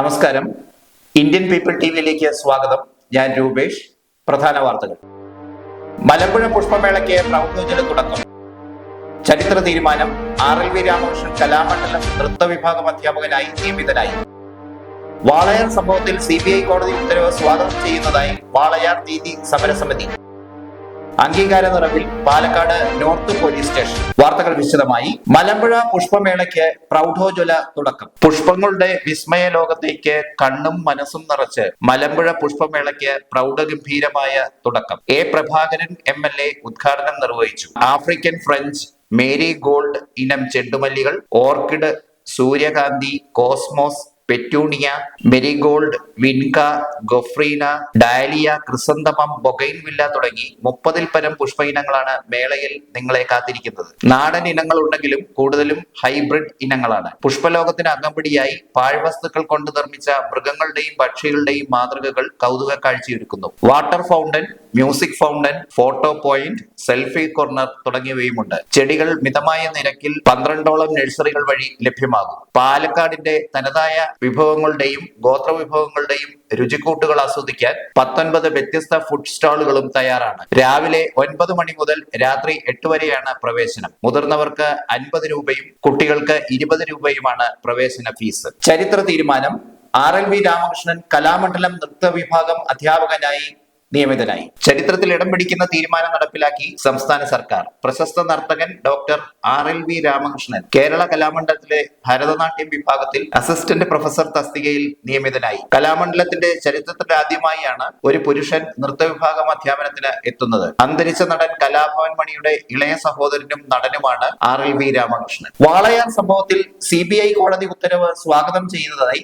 നമസ്കാരം. Indian people T വിയിലേക്ക് സ്വാഗതം. ഞാൻ രൂപേഷ്. പ്രധാന വാർത്തകൾ. മലമ്പുഴ പുഷ്പമേളയ്ക്ക് പ്രൗഢോജ്വല തുടക്കം. ചരിത്ര തീരുമാനം. R L V Ramakrishnan Kalamandalam നൃത്ത വിഭാഗം അധ്യാപകനായി നിയമിതനായി. വാളയാർ സംഭവത്തിൽ സി ബി ഐ കോടതി ഉത്തരവ് സ്വാഗതം ചെയ്യുന്നതായി വാളയാർ നീതി സമരസമിതി. അംഗീകാര നിറവിൽ പാലക്കാട് നോർത്ത് പോലീസ് സ്റ്റേഷൻ. വാർത്തകൾ വിശദമായി. മലമ്പുഴ പുഷ്പമേളയ്ക്ക് പ്രൗഢോജ്വല തുടക്കം. പുഷ്പങ്ങളുടെ വിസ്മയ ലോകത്തേക്ക് കണ്ണും മനസ്സും നിറച്ച് മലമ്പുഴ പുഷ്പമേളയ്ക്ക് പ്രൗഢഗംഭീരമായ തുടക്കം. A Prabhakaran M L A ഉദ്ഘാടനം നിർവഹിച്ചു. ആഫ്രിക്കൻ ഫ്രഞ്ച് മേരി ഗോൾഡ് ഇനം ചെണ്ടുമല്ലികൾ ഓർക്കിഡ് സൂര്യകാന്തി cosmos petunia marigold vinca gomphrena dahlia chrysanthemum bougainvillea തുടങ്ങി മുപ്പതിൽ പരം പുഷ്പ ഇനങ്ങളാണ് മേളയിൽ നിങ്ങളെ കാത്തിരിക്കുന്നത്. നാടൻ ഇനങ്ങൾ ഉണ്ടെങ്കിലും കൂടുതലും ഹൈബ്രിഡ് ഇനങ്ങളാണ്. പുഷ്പലോകത്തിന് അകമ്പടിയായി പാഴ്വസ്തുക്കൾ കൊണ്ട് നിർമ്മിച്ച മൃഗങ്ങളുടെയും പക്ഷികളുടെയും മാതൃകകൾ കൗതുക കാഴ്ചയൊരുക്കുന്നു. Water fountain music fountain photo point selfie corner തുടങ്ങിയവയുമുണ്ട്. ചെടികൾ മിതമായ നിരക്കിൽ പന്ത്രണ്ടോളം നഴ്സറികൾ വഴി ലഭ്യമാകും. പാലക്കാടിന്റെ തനതായ വിഭവങ്ങളുടെയും ഗോത്ര വിഭവങ്ങളുടെയും രുചിക്കൂട്ടുകൾ ആസ്വദിക്കാൻ പത്തൊൻപത് വ്യത്യസ്ത ഫുഡ് സ്റ്റാളുകളും തയ്യാറാണ്. രാവിലെ ഒൻപത് മണി മുതൽ രാത്രി എട്ട് വരെയാണ് പ്രവേശനം. മുതിർന്നവർക്ക് അൻപത് രൂപയും കുട്ടികൾക്ക് ഇരുപത് രൂപയുമാണ് പ്രവേശന ഫീസ്. ചരിത്ര തീരുമാനം. R L V Ramakrishnan Kalamandalam നൃത്ത വിഭാഗം അധ്യാപകനായി നിയമിതനായി. ചരിത്രത്തിൽ ഇടം പിടിക്കുന്ന തീരുമാനം നടപ്പിലാക്കി സംസ്ഥാന സർക്കാർ. പ്രശസ്ത നർത്തകൻ doctor R L V Ramakrishnan Kerala കലാമണ്ഡലത്തിലെ Bharatanatyam വിഭാഗത്തിൽ അസിസ്റ്റന്റ് പ്രൊഫസർ തസ്തികയിൽ നിയമിതനായി. കലാമണ്ഡലത്തിന്റെ ചരിത്രത്തിൽ ആദ്യമായാണ് ഒരു പുരുഷൻ നൃത്തവിഭാഗം അധ്യാപനത്തിന് എത്തുന്നത്. അന്തരിച്ച നടൻ കലാഭവൻ മണിയുടെ ഇളയ സഹോദരനും നടനുമാണ് R L V Ramakrishnan. Walayar സംഭവത്തിൽ സി കോടതി ഉത്തരവ് സ്വാഗതം ചെയ്യുന്നതായി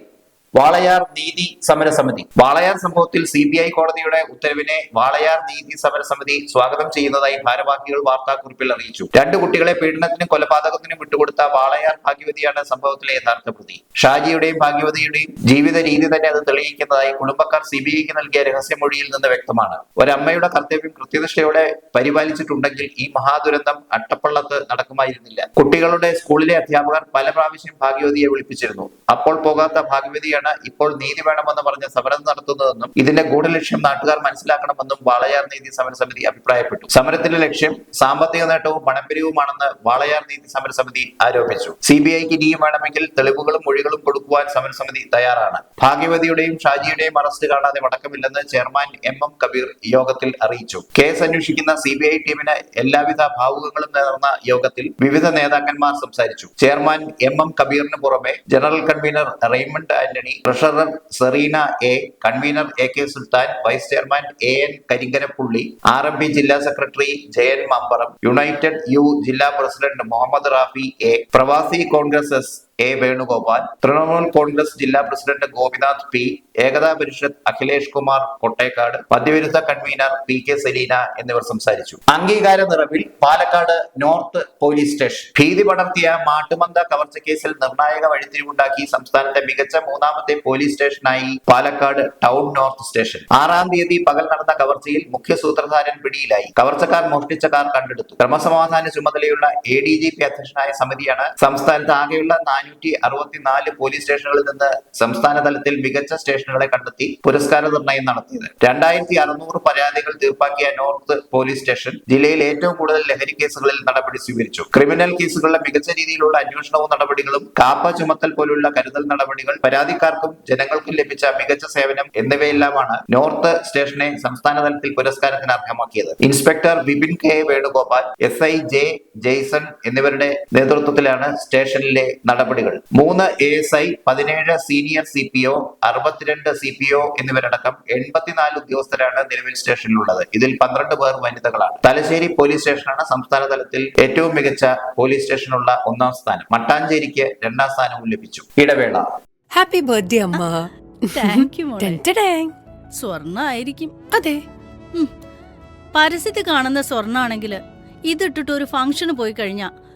വാളയാർ നീതി സമരസമിതി വാളയാർ സംഭവത്തിൽ സി ബി ഐ കോടതിയുടെ ഉത്തരവിനെ വാളയാർ നീതി സമരസമിതി സ്വാഗതം ചെയ്യുന്നതായി ഭാരവാഹികൾ വാർത്താക്കുറിപ്പിൽ അറിയിച്ചു. രണ്ടു കുട്ടികളെ പീഡനത്തിനും കൊലപാതകത്തിനും വിട്ടുകൊടുത്ത വാളയാർ ഭാഗ്യവതിയാണ് സംഭവത്തിലെ യഥാർത്ഥ പ്രതി. ഷാജിയുടെയും ഭാഗ്യവതിയുടെയും ജീവിത രീതി തന്നെ അത് തെളിയിക്കുന്നതായി കുടുംബക്കാർ സി ബി ഐക്ക് നൽകിയ രഹസ്യമൊഴിയിൽ നിന്ന് വ്യക്തമാണ്. ഒരമ്മയുടെ കർത്തവ്യം കൃത്യനിഷ്ഠയോടെ പരിപാലിച്ചിട്ടുണ്ടെങ്കിൽ ഈ മഹാദുരന്തം അട്ടപ്പള്ളത്ത് നടക്കുമായിരുന്നില്ല. കുട്ടികളുടെ സ്കൂളിലെ അധ്യാപകർ പല പ്രാവശ്യം ഭാഗ്യവതിയെ വിളിപ്പിച്ചിരുന്നു. അപ്പോൾ പോകാത്ത ഭാഗ്യവതിയാണ് ഇപ്പോൾ നീതി വേണമെന്ന് പറഞ്ഞ് സമരം നടത്തുന്നതെന്നും ഇതിന്റെ ഗൂഢലക്ഷ്യം നാട്ടുകാർ മനസ്സിലാക്കണമെന്നും വാളയാർ നീതി സമരസമിതി അഭിപ്രായപ്പെട്ടു. സമരത്തിന്റെ ലക്ഷ്യം സാമ്പത്തിക നേട്ടവും പണപ്പിരിവുമാണെന്ന് വാളയാർ നീതി സമരസമിതി ആരോപിച്ചു. സി ബി ഐക്ക് ഇനിയും വേണമെങ്കിൽ തെളിവുകളും മൊഴികളും കൊടുക്കുവാൻ സമരസമിതി തയ്യാറാണ്. ഭാഗ്യവതിയുടെയും ഷാജിയുടെയും അറസ്റ്റ് കാണാതെ മടക്കമില്ലെന്ന് ചെയർമാൻ എം എം കബീർ യോഗത്തിൽ അറിയിച്ചു. കേസ് അന്വേഷിക്കുന്ന സി ബി ഐ ടീമിന് എല്ലാവിധ ഭാവുകങ്ങളും നേർന്ന യോഗത്തിൽ വിവിധ നേതാക്കന്മാർ സംസാരിച്ചു. ചെയർമാൻ എം എം കബീറിന് പുറമെ general convener Raymond Antony treasurer Sereena A convener A K Sultan vice chairman A N Karinkarappully R M P ജില്ലാ secretary Jayan Mamparam united U ജില്ലാ president Muhammad Rafi A Pravasi Congress S A Venugopal Trinamool Congress ജില്ലാ president Gopinath P Ekta Parishad Akhilesh Kumar Kottekkad മദ്യവിരുദ്ധ convener P K Saleena എന്നിവർ സംസാരിച്ചു. അംഗീകാര നിറവിൽ Palakkad north police station. ഭീതി പടർത്തിയ മാട്ടുമന്ത കവർച്ച കേസിൽ നിർണായക വഴിത്തിരിവുണ്ടാക്കി സംസ്ഥാനത്തെ മികച്ച മൂന്നാമത്തെ പോലീസ് സ്റ്റേഷനായി പാലക്കാട് ടൗൺ നോർത്ത് സ്റ്റേഷൻ. ആറാം തീയതി പകൽ നടന്ന കവർച്ചയിൽ മുഖ്യ സൂത്രധാരൻ പിടിയിലായി. കവർച്ചക്കാർ മോഷ്ടിച്ച കാർ കണ്ടെടുത്തു. ക്രമസമാധാന ചുമതലയുള്ള എ ഡി ജി പി അധ്യക്ഷനായ സമിതിയാണ് സംസ്ഥാനത്ത് ആകെയുള്ള നാനൂറ്റി അറുപത്തിനാല് പോലീസ് സ്റ്റേഷനുകളിൽ നിന്ന് സംസ്ഥാന തലത്തിൽ മികച്ച സ്റ്റേഷനുകളെ കണ്ടെത്തി പുരസ്കാര നിർണയം നടത്തിയത്. രണ്ടായിരത്തി അറുന്നൂറ് പരാതികൾ തീർപ്പാക്കിയ നോർത്ത് പോലീസ് സ്റ്റേഷൻ ജില്ലയിൽ ഏറ്റവും കൂടുതൽ ലഹരി കേസുകളിൽ നടപടി സ്വീകരിച്ചു. ക്രിമിനൽ കേസുകളിലെ മികച്ച രീതിയിലുള്ള അന്വേഷണവും നടപടികളും കാപ്പ ചുമത്തൽ പോലുള്ള കരുതൽ നടപടികൾ പരാതിക്കാർക്കും ജനങ്ങൾക്കും ലഭിച്ച മികച്ച സേവനം എന്നിവയെല്ലാമാണ് നോർത്ത് സ്റ്റേഷനെ സംസ്ഥാന തലത്തിൽ പുരസ്കാരത്തിന് അർഹമാക്കിയത്. Inspector Vipin K Venugopal S I J Jaison എന്നിവരുടെ നേതൃത്വത്തിലാണ് സ്റ്റേഷനിലെ നടപടികൾ. മൂന്ന് എ എസ് ഐ പതിനേഴ് സീനിയർ സി പി ഒ അറുപത്തിരണ്ട് സി പി ഒ എന്നിവരടക്കം എൺപത്തിനാല് ഉദ്യോഗസ്ഥരാണ് നിലവിൽ സ്റ്റേഷനിലുള്ളത്. ഇതിൽ പന്ത്രണ്ട് പേർ വനിതകളാണ്. തലശ്ശേരി പോലീസ് സ്റ്റേഷനാണ് സംസ്ഥാന തലത്തിൽ ഏറ്റവും മികച്ച പോലീസ് സ്റ്റേഷനുള്ള ഒന്നാം സ്ഥാനം. മട്ടാഞ്ചേരിക്ക് രണ്ടാം സ്ഥാനവും ലഭിച്ചു. ഇടവേള. ഹാപ്പി ബർത്ത്ഡേ അമ്മ. താങ്ക് യു മോളെ. സ്വർണ ആയിരിക്കും അതെ. പരസ്യത്തിൽ കാണുന്ന സ്വർണാണെങ്കിൽ ഇതിട്ടിട്ട് ഒരു ഫംഗ്ഷന് പോയി കഴിഞ്ഞാ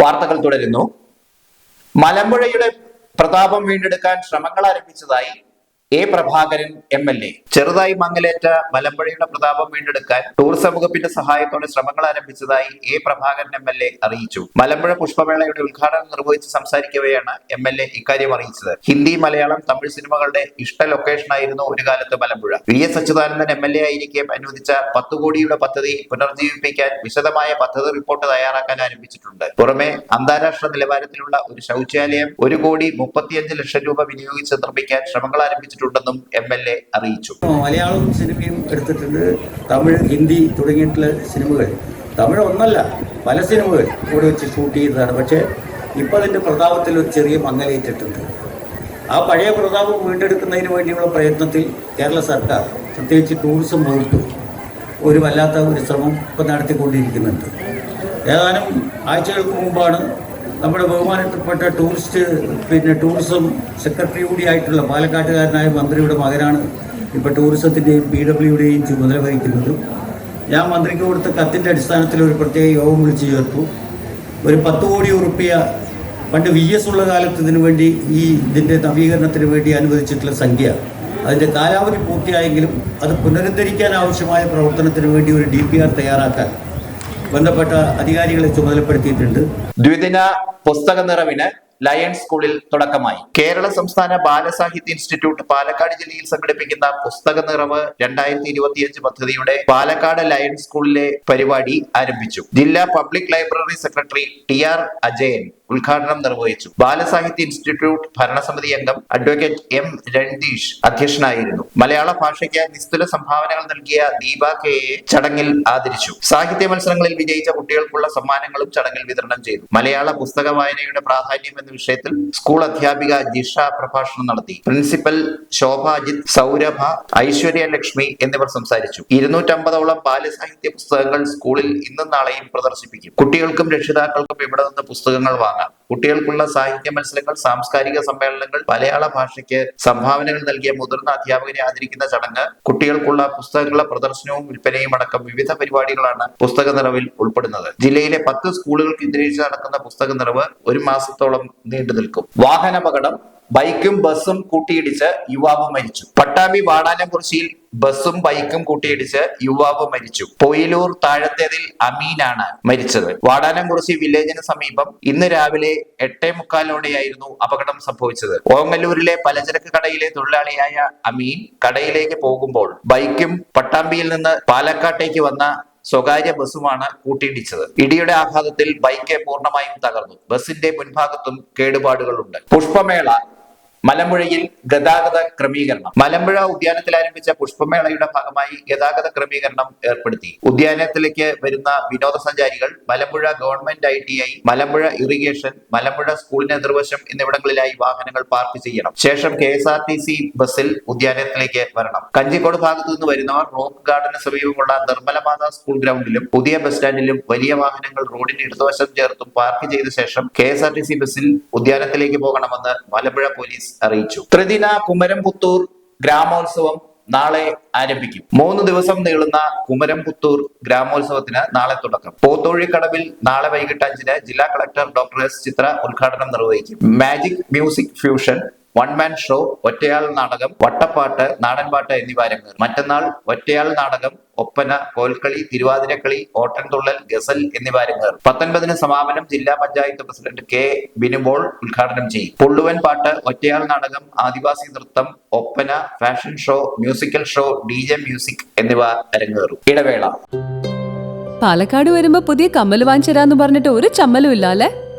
വാർത്തകൾ തുടരുന്നു. മലമ്പുഴയുടെ പ്രതാപം വീണ്ടെടുക്കാൻ ശ്രമങ്ങൾ ആരംഭിച്ചതായി A Prabhakaran M L A. ചെറുതായി മങ്ങലേറ്റ മലമ്പുഴയുടെ പ്രതാപം വീണ്ടെടുക്കാൻ ടൂറിസം വകുപ്പിന്റെ സഹായത്തോടെ ശ്രമങ്ങൾ ആരംഭിച്ചതായി A Prabhakaran M L A അറിയിച്ചു. മലമ്പുഴ പുഷ്പമേളയുടെ ഉദ്ഘാടനം നിർവഹിച്ച് സംസാരിക്കവെയാണ് എം എൽ എ ഇക്കാര്യം അറിയിച്ചത്. ഹിന്ദി മലയാളം തമിഴ് സിനിമകളുടെ ഇഷ്ട ലൊക്കേഷനായിരുന്നു ഒരു കാലത്ത് Malampuzha. V S Achuthanandan M L A ആയിരിക്കെ അനുവദിച്ച പത്ത് കോടിയുടെ പദ്ധതി പുനർജീവിപ്പിക്കാൻ വിശദമായ പദ്ധതി റിപ്പോർട്ട് തയ്യാറാക്കാൻ ആരംഭിച്ചിട്ടുണ്ട്. പുറമെ അന്താരാഷ്ട്ര നിലവാരത്തിലുള്ള ഒരു ശൗചാലയം ഒരു കോടി മുപ്പത്തിയഞ്ച് ലക്ഷം രൂപ വിനിയോഗിച്ച് നിർമ്മിക്കാൻ ശ്രമങ്ങൾ ആരംഭിച്ചിട്ടുണ്ടെന്നും എം എൽ എ അറിയിച്ചു. മലയാളം സിനിമയും എടുത്തിട്ടുണ്ട്. തമിഴ് ഹിന്ദി തുടങ്ങിയിട്ടുള്ള സിനിമകൾ. തമിഴ് ഒന്നല്ല പല സിനിമകൾ ഇവിടെ വെച്ച് ഷൂട്ട് ചെയ്തതാണ്. പക്ഷേ ഇപ്പോൾ അതിന്റെ പ്രതാപത്തിൽ ഒരു ചെറിയ മങ്ങലേറ്റിട്ടുണ്ട്. ആ പഴയ പ്രതാപം വീണ്ടെടുക്കുന്നതിന് വേണ്ടിയുള്ള പ്രയത്നത്തിൽ കേരള സർക്കാർ പ്രത്യേകിച്ച് ടൂറിസം വകുപ്പ് ഒരു വല്ലാത്ത ഒരു ശ്രമം ഇപ്പം നടത്തിക്കൊണ്ടിരിക്കുന്നുണ്ട്. ഏതാനും ആഴ്ചകൾക്ക് മുമ്പാണ് നമ്മുടെ ബഹുമാനപ്പെട്ട ടൂറിസ്റ്റ് പിന്നെ ടൂറിസം സെക്രട്ടറി കൂടിയായിട്ടുള്ള പാലക്കാട്ടുകാരനായ മന്ത്രിയുടെ മകനാണ് ഇപ്പോൾ ടൂറിസത്തിന്റെയും പി ഡബ്ല്യുടെയും ചുമതല വഹിക്കുന്നത്. ഞാൻ മന്ത്രിക്ക് കൊടുത്ത കത്തിന്റെ അടിസ്ഥാനത്തിൽ ഒരു പ്രത്യേക യോഗം വിളിച്ചു ചേർത്തു. ഒരു പത്ത് കോടി ഉറുപ്പിയ പണ്ട് വി എസ് ഉള്ള കാലത്ത് ഇതിനു വേണ്ടി ഈ ഇതിന്റെ നവീകരണത്തിന് വേണ്ടി അനുവദിച്ചിട്ടുള്ള സംഖ്യ. അതിന്റെ കാലാവധി പൂർത്തിയായെങ്കിലും അത് പുനരുദ്ധരിക്കാൻ ആവശ്യമായ പ്രവർത്തനത്തിന് വേണ്ടി ഒരു ഡി പി ആർ തയ്യാറാക്കാൻ ബന്ധപ്പെട്ട അധികാരികളെ ചുമതലപ്പെടുത്തിയിട്ടുണ്ട്. ദ്വിദിന പുസ്തക നിറവിന് ലയൺസ് സ്കൂളിൽ തുടക്കമായി. കേരള സംസ്ഥാന ബാലസാഹിത്യ ഇൻസ്റ്റിറ്റ്യൂട്ട് പാലക്കാട് ജില്ലയിൽ സംഘടിപ്പിക്കുന്ന പുസ്തക നിറവ് രണ്ടായിരത്തി ഇരുപത്തിയഞ്ച് പദ്ധതിയുടെ പാലക്കാട് ലയൺസ് സ്കൂളിലെ പരിപാടി ആരംഭിച്ചു. ജില്ലാ public library secretary T R Ajayan ഉദ്ഘാടനം നിർവഹിച്ചു. ബാലസാഹിത്യ ഇൻസ്റ്റിറ്റ്യൂട്ട് ഭരണസമിതി അംഗം അഡ്വക്കേറ്റ് എം രണ്ടീഷ് അധ്യക്ഷനായിരുന്നു. മലയാള ഭാഷയ്ക്ക് നിസ്തുല സംഭാവനകൾ നൽകിയ ദീപ കെ ചടങ്ങിൽ ആദരിച്ചു. സാഹിത്യ മത്സരങ്ങളിൽ വിജയിച്ച കുട്ടികൾക്കുള്ള സമ്മാനങ്ങളും ചടങ്ങിൽ വിതരണം ചെയ്തു. മലയാള പുസ്തക വായനയുടെ പ്രാധാന്യം എന്ന വിഷയത്തിൽ സ്കൂൾ അധ്യാപിക ജിഷ പ്രഭാഷണം നടത്തി. പ്രിൻസിപ്പൽ ശോഭ അജിത് സൗരഭ ഐശ്വര്യ ലക്ഷ്മി എന്നിവർ സംസാരിച്ചു. ഇരുന്നൂറ്റമ്പതോളം ബാലസാഹിത്യ പുസ്തകങ്ങൾ സ്കൂളിൽ ഇന്നും നാളെയും പ്രദർശിപ്പിക്കും. കുട്ടികൾക്കും രക്ഷിതാക്കൾക്കും ഇവിടെ നിന്ന് പുസ്തകങ്ങൾ വാങ്ങാം. കുട്ടികൾക്കുള്ള സാഹിത്യ മത്സരങ്ങൾ സാംസ്കാരിക സമ്മേളനങ്ങൾ മലയാള ഭാഷയ്ക്ക് സംഭാവനകൾ നൽകിയ മുതിർന്ന അധ്യാപകരെ ആദരിക്കുന്ന ചടങ്ങ് കുട്ടികൾക്കുള്ള പുസ്തകങ്ങളുടെ പ്രദർശനവും വിൽപ്പനയും അടക്കം വിവിധ പരിപാടികളാണ് പുസ്തക നിറവിൽ ഉൾപ്പെടുന്നത്. ജില്ലയിലെ പത്ത് സ്കൂളുകൾ കേന്ദ്രീകരിച്ച് നടക്കുന്ന പുസ്തക നിറവ് ഒരു മാസത്തോളം നീണ്ടു നിൽക്കും വാഹനാപകടം ബൈക്കും ബസ്സും കൂട്ടിയിടിച്ച് യുവാവ് മരിച്ചു. പട്ടാമ്പി വാടാനംകുറിശ്ശിയിൽ ബസ്സും ബൈക്കും കൂട്ടിയിടിച്ച് യുവാവ് മരിച്ചു. പൊയിലൂർ താഴത്തേതിൽ അമീനാണ് മരിച്ചത്. വാടാനംകുറിശി വില്ലേജിന് സമീപം ഇന്ന് രാവിലെ എട്ടേ മുക്കാലോടെയായിരുന്നു അപകടം സംഭവിച്ചത്. ഓങ്ങല്ലൂരിലെ പലചരക്ക് കടയിലെ തൊഴിലാളിയായ അമീൻ കടയിലേക്ക് പോകുമ്പോൾ ബൈക്കും പട്ടാമ്പിയിൽ നിന്ന് പാലക്കാട്ടേക്ക് വന്ന സ്വകാര്യ ബസ്സുമാണ് കൂട്ടിയിടിച്ചത്. ഇടിയുടെ ആഘാതത്തിൽ ബൈക്ക് പൂർണമായും തകർന്നു. ബസിന്റെ മുൻഭാഗത്തും കേടുപാടുകളുണ്ട്. പുഷ്പമേള മലമ്പുഴയിൽ ഗതാഗത ക്രമീകരണം. മലമ്പുഴ ഉദ്യാനത്തിൽ ആരംഭിച്ച പുഷ്പമേളയുടെ ഭാഗമായി ഗതാഗത ക്രമീകരണം ഏർപ്പെടുത്തി. ഉദ്യാനത്തിലേക്ക് വരുന്ന വിനോദസഞ്ചാരികൾ Malampuzha government I T I Malampuzha irrigation Malampuzha സ്കൂളിന് നേതൃവശം എന്നിവിടങ്ങളിലായി വാഹനങ്ങൾ പാർക്ക് ചെയ്യണം. ശേഷം K S R T C ബസ്സിൽ ഉദ്യാനത്തിലേക്ക് വരണം. കഞ്ചിക്കോട് ഭാഗത്തു നിന്ന് വരുന്നവർ റോക്ക് ഗാർഡന് സമീപമുള്ള നിർമ്മലമാത സ്കൂൾ ഗ്രൗണ്ടിലും പുതിയ ബസ് സ്റ്റാൻഡിലും വലിയ വാഹനങ്ങൾ റോഡിന്റെ ഇടതുവശം ചേർത്തും പാർക്ക് ചെയ്ത ശേഷം K S R T C ബസ്സിൽ ഉദ്യാനത്തിലേക്ക് പോകണമെന്ന് മലമ്പുഴ പോലീസ് അറിയിച്ചു. ത്രിദിന കുമരംപുത്തൂർ ഗ്രാമോത്സവം നാളെ ആരംഭിക്കും. മൂന്ന് ദിവസം നീളുന്ന കുമരംപുത്തൂർ ഗ്രാമോത്സവത്തിന് നാളെ തുടക്കം. പോത്തോഴിക്കടവിൽ നാളെ വൈകിട്ട് അഞ്ചിന് ജില്ലാ കളക്ടർ ഡോക്ടർ എസ് ചിത്ര ഉദ്ഘാടനം നിർവഹിക്കും. Magic music fusion one man show ഒറ്റയാൾ നാടകം വട്ടപ്പാട്ട് നാടൻപാട്ട് എന്നിവ അരങ്ങേറും മറ്റന്നാൾ ഒറ്റയാൾ നാടകം ഒപ്പന കോൽക്കളി തിരുവാതിരക്കളി ഓട്ടൻതുള്ളൽ ഗസൽ എന്നിവ അരങ്ങേറും പത്തൊൻപതിന് സമാപനം ജില്ലാ പഞ്ചായത്ത് പ്രസിഡന്റ് കെ ബിനുബോൾ ഉദ്ഘാടനം ചെയ്യും. പുള്ളുവൻ പാട്ട് ഒറ്റയാൾ നാടകം ആദിവാസി നൃത്തം Oppana fashion show musical show D music എന്നിവ അരങ്ങേറും. ഇടവേള. പാലക്കാട് വരുമ്പോ പുതിയ കമ്മൽ വാങ്ങിച്ചരാന്ന് പറഞ്ഞിട്ട് ഒരു ചമ്മലും ഇല്ല അല്ലെ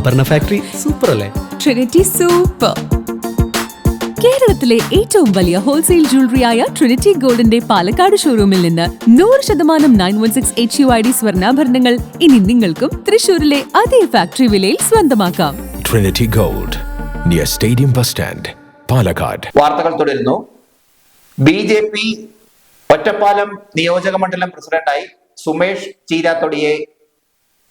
ആഭരണ ഫാക്ടറി സൂപ്പർ അല്ലേ ട്രിനിറ്റി സൂപ്പർ. കേരളത്തിലെ ഏറ്റവും വലിയ ഹോൾസെയിൽ ജ്വല്ലറിയായ ട്രിനിറ്റി ഗോൾഡിന്റെ പാലക്കാട് ഷോറൂമിൽ നിന്ന് നൂറ് ശതമാനം nine one six H U I D സ്വർണാഭരണങ്ങൾ ഇനി നിങ്ങൾക്കും തൃശൂരിലെ അതേ ഫാക്ടറി വിലയിൽ സ്വന്തമാക്കാം. Trinity gold near stadium bus stand Palakkad. വാർത്തകൾ തുടരുന്നു. ബി ജെ പി ഒറ്റപ്പാലം നിയോജക മണ്ഡലം പ്രസിഡന്റായി സുമേഷ് ചീരാത്തൊടിയെ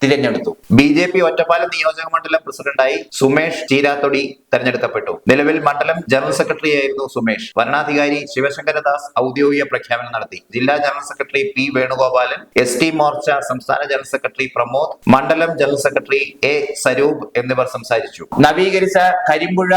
തിരഞ്ഞെടുത്തു. ബി ജെ പി ഒറ്റപ്പാലം നിയോജക മണ്ഡലം പ്രസിഡന്റായി സുമേഷ് ചീരാത്തൊടി തെരഞ്ഞെടുക്കപ്പെട്ടു. നിലവിൽ മണ്ഡലം ജനറൽ സെക്രട്ടറി ആയിരുന്നു സുമേഷ്. വരണാധികാരി ശിവശങ്കരദാസ് ഔദ്യോഗിക പ്രഖ്യാപനം നടത്തി. ജില്ലാ general secretary P Venugopalan S T Morcha സംസ്ഥാന ജനറൽ സെക്രട്ടറി പ്രമോദ് മണ്ഡലം ജനറൽ സെക്രട്ടറി എ സരൂപ് എന്നിവർ സംസാരിച്ചു. നവീകരിച്ച Karimpuzha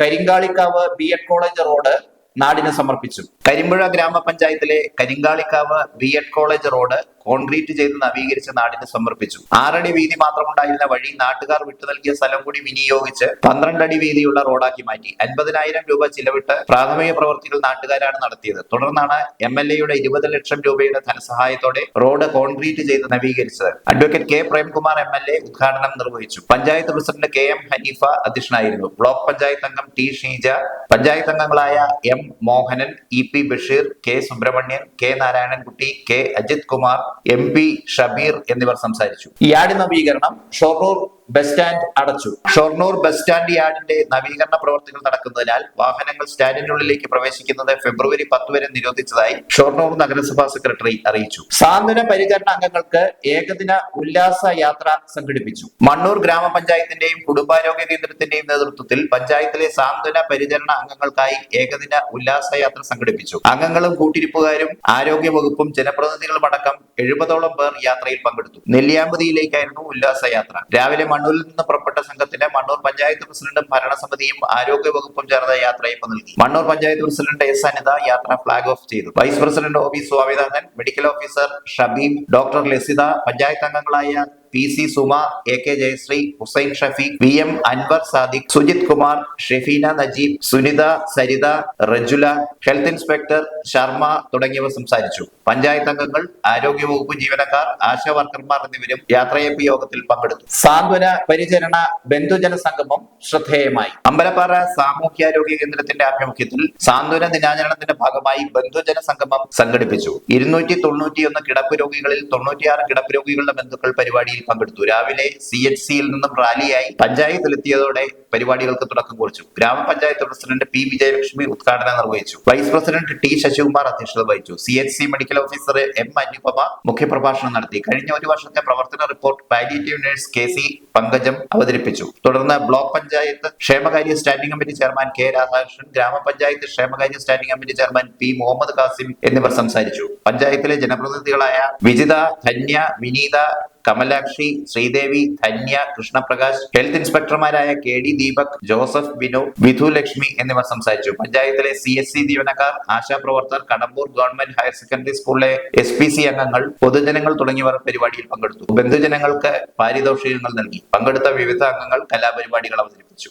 Karinkalikkavu B Ed college road നാടിന് സമർപ്പിച്ചു. കരിമ്പുഴ ഗ്രാമപഞ്ചായത്തിലെ Karinkalikkavu B Ed college road concrete ചെയ്ത് നവീകരിച്ച് നാടിന് സമർപ്പിച്ചു. ആറടി വീതി മാത്രമുണ്ടായിരുന്ന വഴി നാട്ടുകാർ വിട്ടു നൽകിയ സ്ഥലം കൂടി വിനിയോഗിച്ച് പന്ത്രണ്ടടി വീതിയുള്ള റോഡാക്കി മാറ്റി. അൻപതിനായിരം രൂപ ചിലവിട്ട് പ്രാഥമിക പ്രവൃത്തികൾ നാട്ടുകാരാണ് നടത്തിയത്. തുടർന്നാണ് എം എൽ എയുടെ ഇരുപത് ലക്ഷം രൂപയുടെ ധനസഹായത്തോടെ റോഡ് കോൺക്രീറ്റ് ചെയ്ത് നവീകരിച്ചത്. Advocate K Premkumar M L A ഉദ്ഘാടനം നിർവഹിച്ചു. Panchayat president K M Haneefa അധ്യക്ഷനായിരുന്നു. ബ്ലോക്ക് പഞ്ചായത്ത് അംഗം ടി ഷീജ പഞ്ചായത്ത് അംഗങ്ങളായ M Mohanan E P Basheer K Subrahmanyan K Narayanankutty K Ajith Kumar M P Shabeer എന്നിവർ സംസാരിച്ചു. യാർഡ് നവീകരണം Shoranur bus stand അടച്ചു. Shoranur bus stand യാർഡിന്റെ നവീകരണ പ്രവർത്തികൾ നടക്കുന്നതിനാൽ വാഹനങ്ങൾ സ്റ്റാൻഡിനുള്ളിലേക്ക് പ്രവേശിക്കുന്നത് ഫെബ്രുവരി പത്ത് വരെ നിരോധിച്ചതായി ഷൊർണൂർ നഗരസഭാ സെക്രട്ടറി അറിയിച്ചു. സാന്ത്വന പരിചരണ അംഗങ്ങൾക്ക് ഏകദിന ഉല്ലാസ യാത്ര സംഘടിപ്പിച്ചു. മണ്ണൂർ ഗ്രാമപഞ്ചായത്തിന്റെയും കുടുംബാരോഗ്യ കേന്ദ്രത്തിന്റെയും നേതൃത്വത്തിൽ പഞ്ചായത്തിലെ സാന്ത്വന പരിചരണ അംഗങ്ങൾക്കായി ഏകദിന ഉല്ലാസ യാത്ര സംഘടിപ്പിച്ചു. അംഗങ്ങളും കൂട്ടിരിപ്പുകാരും ആരോഗ്യ വകുപ്പും ജനപ്രതിനിധികളും അടക്കം എഴുപതോളം പേർ യാത്രയിൽ പങ്കെടുത്തു. നെല്ലിയാമ്പതിയിലേക്കായിരുന്നു ഉല്ലാസ യാത്ര. രാവിലെ മണ്ണൂരിൽ നിന്ന് പുറപ്പെട്ട സംഘത്തിന് മണ്ണൂർ പഞ്ചായത്ത് പ്രസിഡന്റും ഭരണസമിതിയും ആരോഗ്യ വകുപ്പും ചേർന്ന യാത്രയപ്പ് നൽകി. മണ്ണൂർ പഞ്ചായത്ത് പ്രസിഡന്റ് എസ് അനിത യാത്ര ഫ്ളാഗ് ഓഫ് ചെയ്തു. Vice president O P Swaminathan medical officer Shabeeb doctor Lasitha panchayat അംഗങ്ങളായ P C Suma A K Jayasree Hussain Shafeeq V M Anwar Sadiq Sujith Kumar Shefeena Najeeb Sunitha Saritha Rajula health inspector Sharma തുടങ്ങിയവർ സംസാരിച്ചു. പഞ്ചായത്ത് അംഗങ്ങൾ ആരോഗ്യവകുപ്പ് ജീവനക്കാർ ആശാ വർക്കർമാർ എന്നിവരും യാത്രയപ്പ് യോഗത്തിൽ പങ്കെടുത്തു. സാന്ത്വന പരിചരണ ബന്ധുജന സംഗമം ശ്രദ്ധേയമായി. അമ്പലപ്പാറ സാമൂഹ്യാരോഗ്യ കേന്ദ്രത്തിന്റെ ആഭിമുഖ്യത്തിൽ സാന്ത്വന ദിനാചരണത്തിന്റെ ഭാഗമായി ബന്ധുജന സംഗമം സംഘടിപ്പിച്ചു. ഇരുന്നൂറ്റി തൊണ്ണൂറ്റിയൊന്ന് കിടപ്പ് രോഗികളിൽ തൊണ്ണൂറ്റിയാറ് കിടപ്പ് രോഗികളുടെ ബന്ധുക്കൾ പരിപാടിയിൽ പങ്കെടുത്തു. രാവിലെ സി എച്ച് സിയിൽ നിന്നും റാലിയായി പഞ്ചായത്തിലെത്തിയതോടെ പരിപാടികൾക്ക് തുടക്കം കുറിച്ചു. ഗ്രാമപഞ്ചായത്ത് പ്രസിഡന്റ് പി വിജയലക്ഷ്മി ഉദ്ഘാടനം നിർവഹിച്ചു. വൈസ് പ്രസിഡന്റ് ടി ശശികുമാർ അധ്യക്ഷത വഹിച്ചു. C H C medical officer M Anupama മുഖ്യപ്രഭാഷണം നടത്തി. കഴിഞ്ഞ ഒരു വർഷത്തെ പ്രവർത്തന report palliative nurse K C Pankajam അവതരിപ്പിച്ചു. തുടർന്ന് ബ്ലോക്ക് പഞ്ചായത്ത് ക്ഷേമകാര്യ standing committee chairman K Radhakrishnan ഗ്രാമപഞ്ചായത്ത് ക്ഷേമകാര്യ standing committee chairman P Muhammad Kasim എന്നിവർ സംസാരിച്ചു. പഞ്ചായത്തിലെ ജനപ്രതിനിധികളായ Vijitha Dhanya Vineetha Kamalakshi Sreedevi Dhanya Krishnaprakash health ഇൻസ്പെക്ടർമാരായ K D Deepak Joseph Binu Vidhu Lakshmi എന്നിവർ സംസാരിച്ചു. പഞ്ചായത്തിലെ സി എസ് സി ജീവനക്കാർ ആശാപ്രവർത്തകർ കടമ്പൂർ ഗവൺമെന്റ് ഹയർ സെക്കൻഡറി സ്കൂളിലെ എസ് പി സി അംഗങ്ങൾ പൊതുജനങ്ങൾ തുടങ്ങിയവർ പരിപാടിയിൽ പങ്കെടുത്തു. ബന്ധുജനങ്ങൾക്ക് പാരിതോഷികങ്ങൾ നൽകി. പങ്കെടുത്ത വിവിധ അംഗങ്ങൾ കലാപരിപാടികൾ അവതരിപ്പിച്ചു.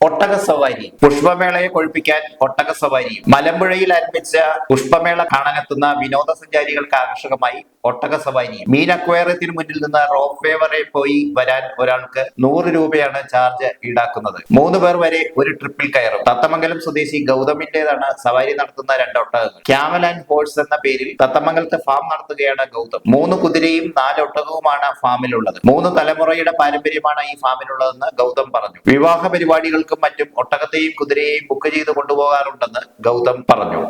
ഒട്ടക സവാരി പുഷ്പമേളയെ കൊഴുപ്പിക്കാൻ ഒട്ടക സവാരി മലമ്പുഴയിൽ ആരംഭിച്ച പുഷ്പമേള കാണാനെത്തുന്ന വിനോദസഞ്ചാരികൾക്ക് ആകർഷകമായി ഒട്ടക സവാരി മീൻ അക്വേറിയത്തിന് മുന്നിൽ നിന്ന് റോപ്പ് വരെ പോയി വരാൻ ഒരാൾക്ക് നൂറ് രൂപയാണ് ചാർജ് ഈടാക്കുന്നത്. മൂന്ന് പേർ വരെ ഒരു ട്രിപ്പിൽ കയറും. തത്തമംഗലം സ്വദേശി ഗൗതമിന്റേതാണ് സവാരി നടത്തുന്ന രണ്ട് ഒട്ടകങ്ങൾ. ക്യാമൽ ആൻഡ് ഹോഴ്സ് എന്ന പേരിൽ തത്തമംഗലത്തെ ഫാം നടത്തുകയാണ് ഗൗതം. മൂന്ന് കുതിരയും നാല് ഒട്ടകവുമാണ് ഫാമിലുള്ളത്. മൂന്ന് തലമുറയുടെ പാരമ്പര്യമാണ് ഈ ഫാമിലുള്ളതെന്ന് ഗൗതം പറഞ്ഞു. വിവാഹ പരിപാടികൾക്കും മറ്റും ഒട്ടകത്തെയും കുതിരയെയും ബുക്ക് ചെയ്ത് കൊണ്ടുപോകാറുണ്ടെന്ന് ഗൗതം പറഞ്ഞു.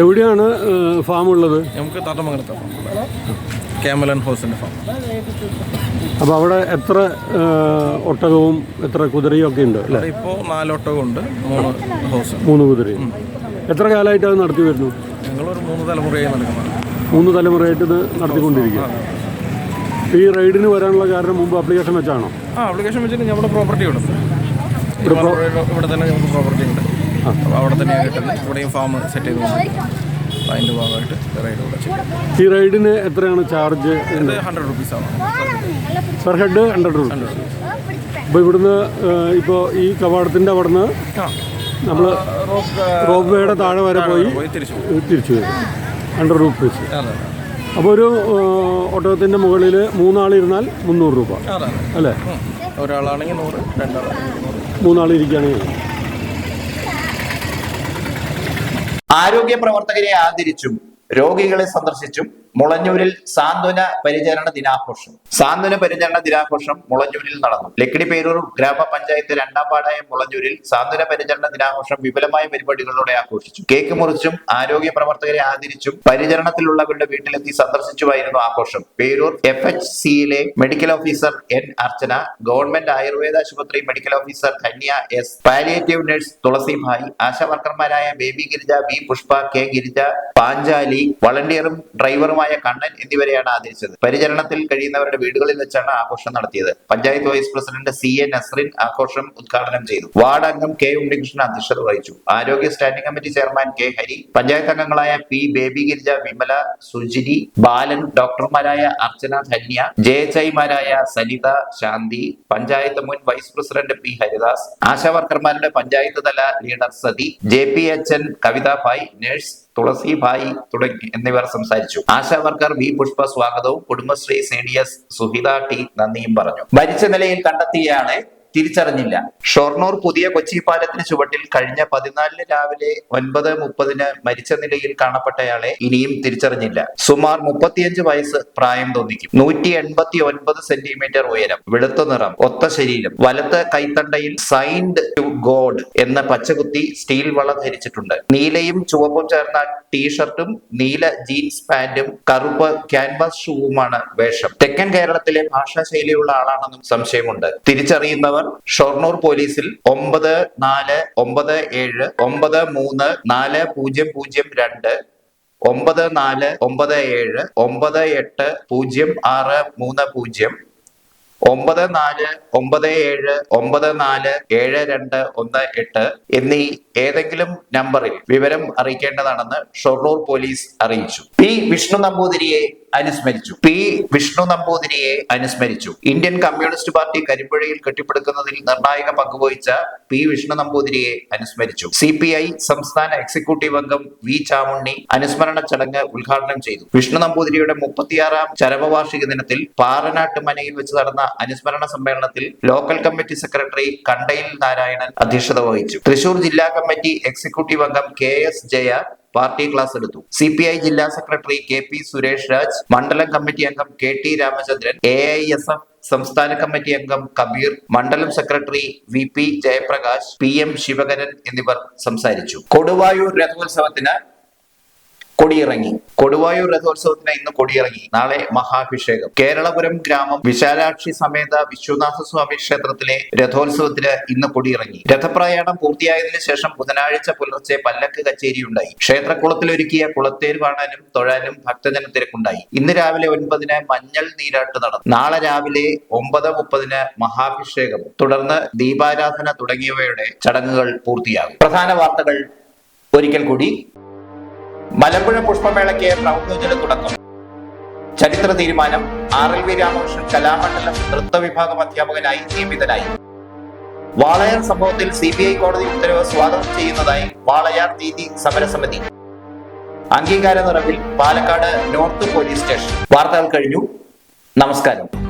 എവിടെയാണ് ഫാം ഉള്ളത് നമുക്ക് തട്ടമംഗലത്തെ ഫാം. ക്യാമൽ ആൻഡ് ഹോസിന്റെ ഫാം. അപ്പോൾ അവിടെ എത്ര ഒട്ടകവും എത്ര കുതിരയും ഒക്കെ ഉണ്ട് ഇപ്പോ നാലൊട്ടകം ഉണ്ട് മൂന്ന് ഹോസ് മൂന്ന് കുതിരയും. എത്ര കാലമായിട്ട് അത് നടത്തി വരുന്നു? ഞങ്ങളൊരു മൂന്ന് തലമുറയായി നടക്കുന്നതാണ് മൂന്ന് തലമുറയായിട്ട് ഇത് നടത്തിക്കൊണ്ടിരിക്കുക. ഈ റൈഡിന് വരാനുള്ള കാരണം മുമ്പ് അപ്ലിക്കേഷൻ വെച്ചാണോ? ആ അപ്ലിക്കേഷൻ വെച്ചിട്ട് നമ്മുടെ പ്രോപ്പർട്ടി മലപ്പുഴ ഇവിടെ തന്നെ നമുക്ക് പ്രോപ്പർട്ടി ഉണ്ട്. അപ്പോൾ അവിടെ തന്നെയാണ് കിട്ടുന്നത്. ഇവിടെയും ഫാം സെറ്റ് ചെയ്തുകൊണ്ട് അതിന്റെ ഭാഗമായിട്ട് റൈഡ് കൂടെ ചെയ്യും. ഈ റൈഡിന് എത്രയാണ് ചാർജ് ഹൺഡ്രഡ് റുപ്പീസ് ആണ്. പെർ ഹെഡ് ഹൺഡ്രഡ് റുപ്പീസ് അപ്പോൾ ഇവിടുന്ന് ഇപ്പോൾ ഈ കവാടത്തിന്റെ അവിടുന്ന് നമ്മൾ റോപ്പ് വേയുടെ താഴെ വരെ പോയി പോയി തിരിച്ചു തിരിച്ചു വരും. ഹൺഡ്രഡ് റുപ്പീസ് അപ്പോൾ ഒരു ഒട്ടകത്തിന്റെ മുകളിൽ മൂന്നാളിരുന്നാൽ മുന്നൂറ് രൂപ. അല്ലേ? ഒരാളാണെങ്കിൽ നൂറ് രണ്ടാളാണെങ്കിൽ മൂന്നാളിരിക്കുകയാണെങ്കിൽ ആരോഗ്യ പ്രവർത്തകരെ ആദരിച്ചും രോഗികളെ സന്ദർശിച്ചും മുളഞ്ഞൂരിൽ സാന്ത്വന പരിചരണ ദിനാഘോഷം. സാന്ത്വന പരിചരണ ദിനാഘോഷം മുളഞ്ഞൂരിൽ നടന്നു. ലക്കിടി പേരൂർ ഗ്രാമപഞ്ചായത്ത് രണ്ടാം പാടായ മുളഞ്ഞൂരിൽ സാന്ത്വന പരിചരണ ദിനാഘോഷം വിപുലമായ പരിപാടികളോടെ ആഘോഷിച്ചു. കേക്ക് മുറിച്ചും ആരോഗ്യ പ്രവർത്തകരെ ആദരിച്ചും പരിചരണത്തിലുള്ളവരുടെ വീട്ടിലെത്തി സന്ദർശിച്ചുമായിരുന്നു ആഘോഷം. പേരൂർ എഫ് എച്ച് സിയിലെ medical officer N Archana government Ayurveda ആശുപത്രി medical officer Dhanya S palliative nurse Thulasi Bhai Asha വർക്കർമാരായ Baby Girija B Pushpa K Girija Panchali വളണ്ടിയറും ഡ്രൈവറുമായ കണ്ണൻ എന്നിവരെയാണ് ആദരിച്ചത്. പരിചരണത്തിൽ കഴിയുന്നവരുടെ വീടുകളിൽ വെച്ചാണ് ആഘോഷം നടത്തിയത്. Panchayat vice president C A Nasrin ആഘോഷം ഉദ്ഘാടനം ചെയ്തു. വാർഡ് അംഗം കെ ഉണ്ണികൃഷ്ണൻ അധ്യക്ഷത വഹിച്ചു. ആരോഗ്യ standing committee chairman K Hari panchayat അംഗങ്ങളായ പി ബേബി ഗിരിജ വിമല സുജിരി ബാലൻ ഡോക്ടർമാരായ അർച്ചന ധന്യ ജെ എച്ച് ഐമാരായ സലിത ശാന്തി പഞ്ചായത്ത് മുൻ വൈസ് പ്രസിഡന്റ് പി ഹരിദാസ് ആശാവർക്കർമാരുടെ പഞ്ചായത്ത് തല leader Sathi J P H N Kavitha Bhai nurse Thulasi Bhai തുടങ്ങി എന്നിവർ സംസാരിച്ചു. ASHA worker V. പുഷ്പ സ്വാഗതവും കുടുംബശ്രീ സി സുഹിത ടി. നന്ദിയും പറഞ്ഞു. മരിച്ച നിലയിൽ കണ്ടെത്തിയയാളെ തിരിച്ചറിഞ്ഞില്ല. ഷൊർണൂർ പുതിയ കൊച്ചി പാലത്തിന് ചുവട്ടിൽ കഴിഞ്ഞ പതിനാലിന് രാവിലെ ഒൻപത് മുപ്പതിന് മരിച്ച നിലയിൽ കാണപ്പെട്ടയാളെ ഇനിയും തിരിച്ചറിഞ്ഞില്ല. സുമാർ മുപ്പത്തിയഞ്ച് വയസ്സ് പ്രായം തോന്നിക്കും. നൂറ്റി എൺപത്തി ഒൻപത് സെന്റിമീറ്റർ ഉയരം വെളുത്ത നിറം ഒത്ത ശരീരം വലത്ത് കൈത്തണ്ടയിൽ സൈൻഡ് ടു ഗോഡ് എന്ന പച്ചകുത്തി സ്റ്റീൽ വള ധരിച്ചിട്ടുണ്ട്. നീലയും ചുവപ്പും ചേർന്ന ടീഷർട്ടും നീല ജീൻസ് പാന്റും കറുപ്പ് ക്യാൻവാസ് ഷൂവുമാണ് വേഷം. തെക്കൻ കേരളത്തിലെ ഭാഷാശൈലിയുള്ള ആളാണെന്നും സംശയമുണ്ട്. തിരിച്ചറിയുന്നവർ ഷൊർണൂർ പോലീസിൽ ഒമ്പത് നാല് ഒമ്പത് ഏഴ് ഒമ്പത് മൂന്ന് നാല് പൂജ്യം പൂജ്യം രണ്ട് ഒമ്പത് നാല് ഒമ്പത് ഏഴ് ഒമ്പത് എട്ട് പൂജ്യം ആറ് മൂന്ന് പൂജ്യം ഒമ്പത് നാല് ഒമ്പത് ഏഴ് ഒമ്പത് നാല് ഏഴ് രണ്ട് ഒന്ന് എട്ട് എന്നീ ഏതെങ്കിലും നമ്പറിൽ വിവരം അറിയിക്കേണ്ടതാണെന്ന് ഷൊർണൂർ പോലീസ് അറിയിച്ചു. പി വിഷ്ണു നമ്പൂതിരിയെ അനുസ്മരിച്ചു. പി. വിഷ്ണു നമ്പൂതിരിയെ അനുസ്മരിച്ചു. ഇന്ത്യൻ കമ്മ്യൂണിസ്റ്റ് പാർട്ടി കരിമ്പുഴയിൽ കെട്ടിപ്പടുക്കുന്നതിൽ നിർണായക പങ്കുവഹിച്ച പി. വിഷ്ണു നമ്പൂതിരിയെ അനുസ്മരിച്ചു. സി. പി. ഐ സംസ്ഥാന എക്സിക്യൂട്ടീവ് അംഗം വി. ചാമുണ്ണി അനുസ്മരണ ചടങ്ങ് ഉദ്ഘാടനം ചെയ്തു. വിഷ്ണു നമ്പൂതിരിയുടെ മുപ്പത്തിയാറാം ചരമവാർഷിക ദിനത്തിൽ പാറനാട്ട് മനയിൽ വെച്ച് നടന്ന അനുസ്മരണ സമ്മേളനത്തിൽ local committee secretary Kandayil Narayanan അധ്യക്ഷത വഹിച്ചു. തൃശൂർ ജില്ലാ കമ്മിറ്റി എക്സിക്യൂട്ടീവ് അംഗം K. S. Jaya party class എടുത്തു. സി പി ഐ ജില്ലാ secretary K P Suresh Raj മണ്ഡലം കമ്മിറ്റി അംഗം K T Ramachandran A I S F സംസ്ഥാന കമ്മിറ്റി അംഗം കബീർ മണ്ഡലം secretary V P Jayaprakash P M Sivakaran എന്നിവർ സംസാരിച്ചു. കൊടുവായൂർ രഥോത്സവത്തിന് കൊടിയിറങ്ങി. കൊടുവായൂർ രഥോത്സവത്തിന് ഇന്ന് കൊടിയിറങ്ങി. നാളെ മഹാഭിഷേകം. കേരളപുരം ഗ്രാമം വിശാലാക്ഷി സമേത വിശ്വനാഥ സ്വാമി ക്ഷേത്രത്തിലെ രഥോത്സവത്തിന് ഇന്ന് കൊടിയിറങ്ങി. രഥപ്രയാണം പൂർത്തിയായതിനു ശേഷം ബുധനാഴ്ച പുലർച്ചെ പല്ലക്ക് കച്ചേരിയുണ്ടായി. ക്ഷേത്രക്കുളത്തിലൊരുക്കിയ കുളത്തേര് കാണാനും തൊഴാനും ഭക്തജന തിരക്കുണ്ടായി. ഇന്ന് രാവിലെ ഒൻപതിന് മഞ്ഞൾ നീരാട്ട് നടന്നു. നാളെ രാവിലെ ഒമ്പത് മുപ്പതിന് മഹാഭിഷേകം. തുടർന്ന് ദീപാരാധന തുടങ്ങിയവയുടെ ചടങ്ങുകൾ പൂർത്തിയാകും. പ്രധാന വാർത്തകൾ ഒരിക്കൽ കൂടി മലമ്പുഴ പുഷ്പമേളയ്ക്ക് പ്രൗഢോജ്വല തുടക്കം. ചരിത്ര തീരുമാനം R L V Ramakrishnan Kalamandalam നൃത്ത വിഭാഗം അധ്യാപകനായി നിയമിതനായി. വാളയാർ സംഭവത്തിൽ സി ബി ഐ കോടതി ഉത്തരവ് സ്വാഗതം ചെയ്യുന്നതായി വാളയാർ നീതി സമരസമിതി. അംഗീകാര നിറവിൽ പാലക്കാട് നോർത്ത് പോലീസ് സ്റ്റേഷൻ. വാർത്തകൾ കഴിഞ്ഞു. നമസ്കാരം.